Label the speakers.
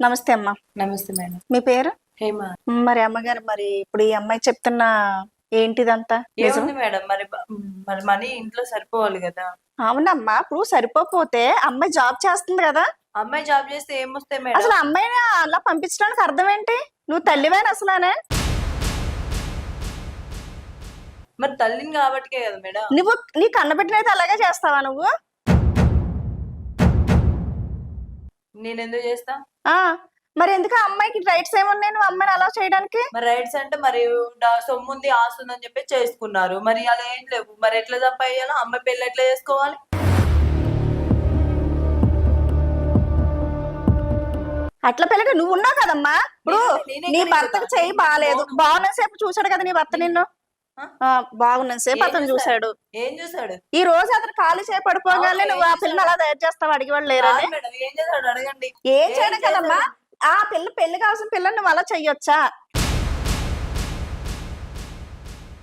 Speaker 1: నమస్తే అమ్మా.
Speaker 2: నమస్తే మేడం.
Speaker 1: మీ పేరు?
Speaker 2: హేమ.
Speaker 1: మరి అమ్మగారు మరి ఇప్పుడు ఈ అమ్మాయి చెప్తున్న ఏంటిదంతా?
Speaker 2: ఏముంది మేడం? మరి మరి మనీ ఇంట్లో సరిపోవాలి కదా.
Speaker 1: అవునమ్మా ఇప్పుడు సరిపోతే అమ్మాయి జాబ్ చేస్తుంది కదా.
Speaker 2: అమ్మాయి జాబ్ చేస్తే ఏమొస్తాయి మేడం?
Speaker 1: అసలు అమ్మాయిని అలా పంపించడానికి అర్థం ఏంటి నువ్వు తల్లివేనా అసలానే?
Speaker 2: మరి తల్లిని కాబట్టికే కదా మేడం.
Speaker 1: నువ్వు నీ కన్నబెట్టినైతే అలాగే చేస్తావా నువ్వు?
Speaker 2: నేను ఎందుకు చేస్తా?
Speaker 1: ఆ మరి ఎందుకు ఆ అమ్మాయికి రైట్స్ ఏమున్నాయి నువ్వు అమ్మాయిని అలా చేయడానికి?
Speaker 2: మరి రైట్స్ అంటే మరి డా- సొమ్ముంది ఆస్తుంది అని చెప్పి చేసుకున్నారు. మరి అలా ఏం లేవు. మరి ఎట్లా సంపాదించాలో అమ్మాయి పెళ్ళి ఎట్లా చేసుకోవాలి?
Speaker 1: అట్లా పిల్లగా నువ్వు ఉన్నావు కదమ్మా. ఇప్పుడు
Speaker 2: నేనే- నేనే
Speaker 1: నీ
Speaker 2: కదా
Speaker 1: భర్తకు. చెయ్యి బాగాలేదు
Speaker 2: అవును.
Speaker 1: బాగున్న సేపు చూశాడు కదా నీ భర్త నిన్ను.
Speaker 2: ఆ?
Speaker 1: ఆ, బాగున్న సేపు అతను
Speaker 2: చూశాడు?
Speaker 1: చూశాడు.
Speaker 2: ఏం చూసాడు?
Speaker 1: ఈ రోజు అతను ఖాళీ చేయి పడిపోగానే నువ్వు ఆ పిల్లని అలా తయారు చేస్తావు? అడిగేవాళ్ళు లేరని.
Speaker 2: కాదు మేడం ఏం చేశాడు అడగండి.
Speaker 1: ఏం చేయడం కదమ్మా? ఆ పిల్ల పెళ్ళి కావాల్సిన పిల్లని నువ్వు అలా చెయ్యొచ్చా?